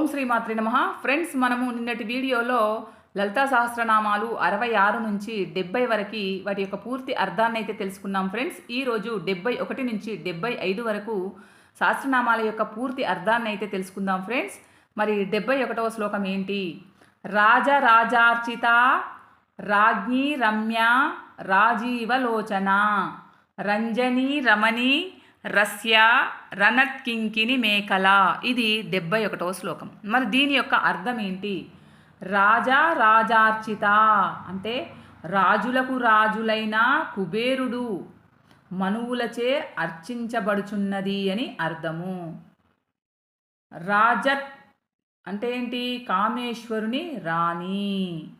ఓం శ్రీ మాత్రి నమ. ఫ్రెండ్స్ మనము నిన్నటి వీడియోలో లలితా సహస్రనామాలు అరవై ఆరు నుంచి డెబ్బై వరకు వాటి యొక్క పూర్తి అర్థాన్ని అయితే తెలుసుకున్నాం ఫ్రెండ్స్. ఈరోజు డెబ్బై ఒకటి నుంచి డెబ్బై ఐదు వరకు సహస్రనామాల యొక్క పూర్తి అర్థాన్ని అయితే తెలుసుకుందాం ఫ్రెండ్స్. మరి డెబ్బై ఒకటవ శ్లోకం ఏంటి? రాజరాజార్చిత రాజ్ఞి రమ్య రాజీవలోచన రంజని రమణి రస్యా రణత్కింకిని మేకల ఇది డెబ్బై ఒకటవ శ్లోకం. మరి దీని యొక్క అర్థం ఏంటి? రాజా రాజార్చిత. అంటే రాజులకు రాజులైన కుబేరుడు మనువులచే అర్చించబడుచున్నది అని అర్థము. రాజత్ అంటే ఏంటి? కామేశ్వరుని రాణి.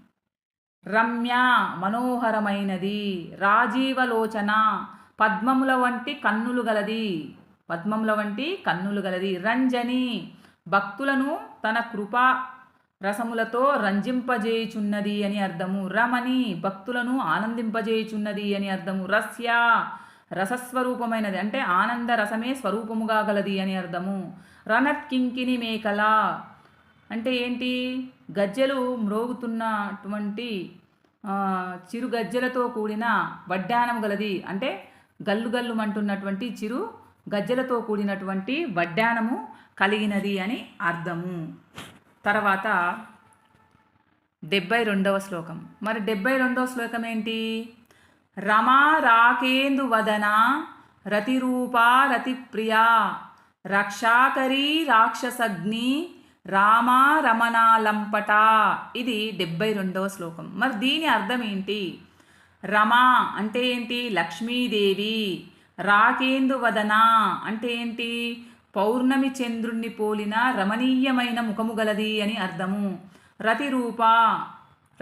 రమ్య మనోహరమైనది. రాజీవలోచన. పద్మముల వంటి కన్నులు గలది. పద్మముల వంటి కన్నులు గలది. రంజని భక్తులను తన కృపా రసములతో రంజింపజేయుచున్నది అని అర్థము. రమణి భక్తులను ఆనందింపజేయుచున్నది అని అర్థము. రస్య రసస్వరూపమైనది. అంటే ఆనంద రసమే స్వరూపముగా గలది అని అర్థము. రణత్కింకిని మేకల అంటే ఏంటి? గజ్జెలు మ్రోగుతున్నటువంటి చిరు గజ్జెలతో కూడిన వడ్డానం గలది. అంటే గల్లు గల్లుమంటున్నటువంటి చిరు గజ్జెలతో కూడినటువంటి వడ్డానము కలిగినది అని అర్థము. తర్వాత డెబ్బై రెండవ శ్లోకం. మరి డెబ్బై రెండవ శ్లోకం ఏంటి? రమా రాకేందు వదన రతిరూపా రతిప్రియా రక్షాకరీ రాక్షసగ్ని రామా రమణాలంపట ఇది డెబ్బై రెండవ శ్లోకం. మరి దీని అర్థం ఏంటి? రమా అంటే ఏంటి? లక్ష్మీదేవి. రాకేందు వదన అంటే ఏంటి? పౌర్ణమి చంద్రుణ్ణి పోలిన రమణీయమైన ముఖము గలది అని అర్థము. రతిరూప.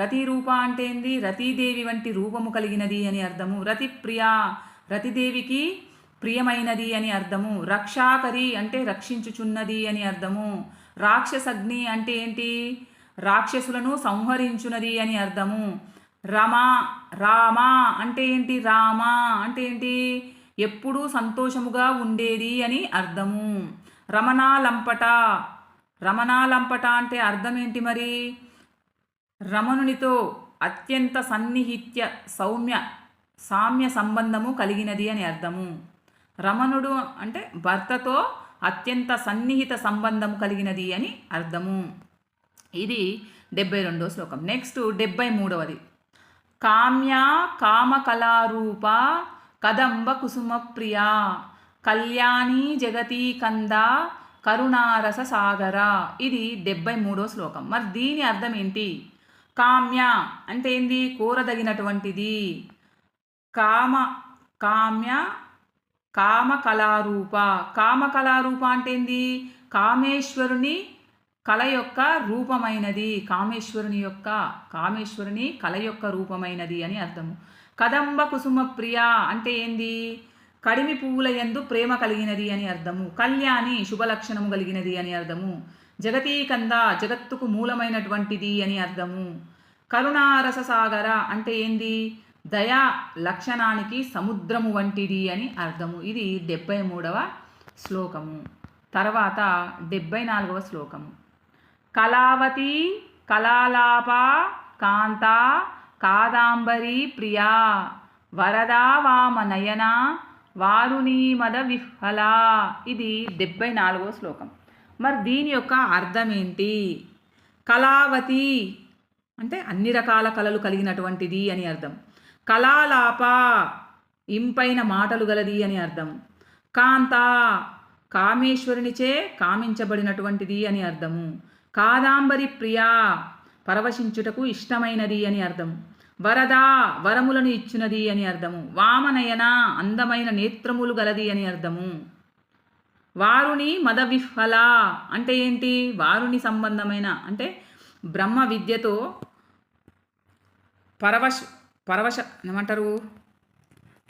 రతిరూప అంటే ఏంది? రతీదేవి వంటి రూపము కలిగినది అని అర్థము. రతిప్రియ. రతిదేవికి ప్రియమైనది అని అర్థము. రక్షాకరి అంటే రక్షించుచున్నది అని అర్థము. రాక్షసగ్ని అంటే ఏంటి? రాక్షసులను సంహరించునది అని అర్థము. రమ రామ అంటే ఏంటి? రామ అంటే ఏంటి? ఎప్పుడూ సంతోషముగా ఉండేది అని అర్థము. రమణాలంపట. రమణాలంపట అంటే అర్థం ఏంటి మరి? రమణునితో అత్యంత సన్నిహిత్య సౌమ్య సామ్య సంబంధము కలిగినది అని అర్థము. రమణుడు అంటే భర్తతో అత్యంత సన్నిహిత సంబంధం కలిగినది అని అర్థము. ఇది డెబ్బై రెండో శ్లోకం. నెక్స్ట్ డెబ్బై మూడవది. కామ్య కామకళారూప కదంబ కుసుమప్రియ కళ్యాణి జగతీ కంద కరుణారస సాగర. ఇది డెబ్బై మూడో శ్లోకం. మరి దీని అర్థం ఏంటి? కామ్య అంటే ఏంది? కోరదగినటువంటిది. కామ కామ్య కామ కళారూప కామ కళారూప అంటే ఏంది? కామేశ్వరుని కళ యొక్క రూపమైనది కామేశ్వరుని యొక్క కామేశ్వరుని కళ యొక్క రూపమైనది అని అర్థము. కదంబ కుసుమ ప్రియ అంటే ఏంది? కడిమి పువ్వుల యందు ప్రేమ కలిగినది అని అర్థము. కళ్యాణి శుభలక్షణము కలిగినది అని అర్థము. జగతీకంద జగత్తుకు మూలమైనటువంటిది అని అర్థము. కరుణారస సాగర అంటే ఏంది? దయా లక్షణానికి సముద్రము వంటిది అని అర్థము. ఇది డెబ్బై మూడవ శ్లోకము. తర్వాత డెబ్బై నాలుగవ శ్లోకము. కళావతి కళాలాప కాంత కాదాంబరి ప్రియా వరదా వామనయన వారుణీ మద విహ్వల. ఇది డెబ్బై నాలుగో శ్లోకం. మరి దీని యొక్క అర్థం ఏంటి కళావతి అంటే అన్ని రకాల కళలు కలిగినటువంటిది అని అర్థం. కళాలాప ఇంపైన మాటలు గలది అని అర్థం. కాంత కామేశ్వరునిచే కామించబడినటువంటిది అని అర్థము. కాదాంబరి ప్రియా పరవశించుటకు ఇష్టమైనది అని అర్థం. వరదా వరములను ఇచ్చినది అని అర్థము. వామనయన అందమైన నేత్రములు గలది అని అర్థము. వారుని మద అంటే ఏంటి? వారుని సంబంధమైన అంటే బ్రహ్మ విద్యతో పరవశ పరవశ ఏమంటారు?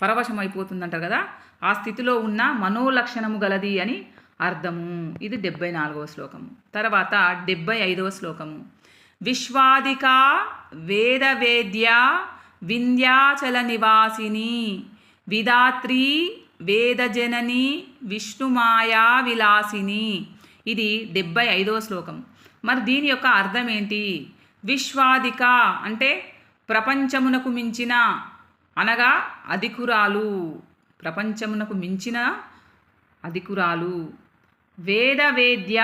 పరవశమైపోతుందంటారు కదా? ఆ స్థితిలో ఉన్న మనోలక్షణము గలది అని అర్థము. ఇది డెబ్బై నాలుగవ శ్లోకము. తర్వాత డెబ్బై ఐదవ శ్లోకము. విశ్వాదిక వేదవేద్య వింధ్యాచల నివాసిని విధాత్రి వేదజనని విష్ణుమాయా విలాసిని. ఇది డెబ్బై ఐదవ శ్లోకం మరి దీని యొక్క అర్థం ఏంటి? విశ్వాదిక అంటే ప్రపంచమునకు మించిన అనగా అధికురాలు. ప్రపంచమునకు మించిన అధికురాలు. వేద వేద్య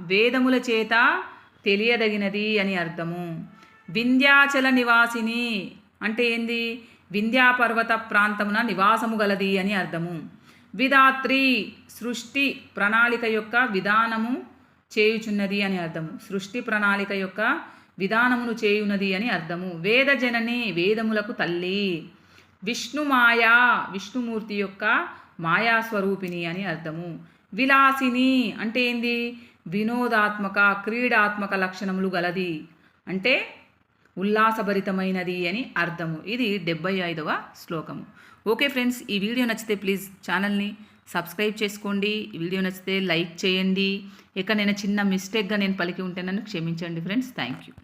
వేదముల చేత తెలియదగినది అని అర్థము. వింధ్యాచల నివాసిని అంటే ఏంది? వింధ్యాపర్వత ప్రాంతమున నివాసము గలది అని అర్థము. విధాత్రి సృష్టి ప్రణాళిక యొక్క విధానము చేయుచున్నది అని అర్థము. సృష్టి ప్రణాళిక యొక్క విధానమును చేయున్నది అని అర్థము. వేదజనని వేదములకు తల్లి. విష్ణుమాయా విష్ణుమూర్తి యొక్క మాయాస్వరూపిణి అని అర్థము. విలాసిని అంటే ఏంది? వినోదాత్మక క్రీడాత్మక లక్షణములు గలది. అంటే ఉల్లాసభరితమైనది అని అర్థము. ఇది డెబ్బై ఐదవ శ్లోకము. ఓకే ఫ్రెండ్స్ ఈ వీడియో నచ్చితే ప్లీజ్ ఛానల్ని సబ్స్క్రైబ్ చేసుకోండి. ఈ వీడియో నచ్చితే లైక్ చేయండి. ఇక నేను చిన్న మిస్టేక్గా నేను పలికి ఉంటే నన్ను క్షమించండి ఫ్రెండ్స్. Thank you.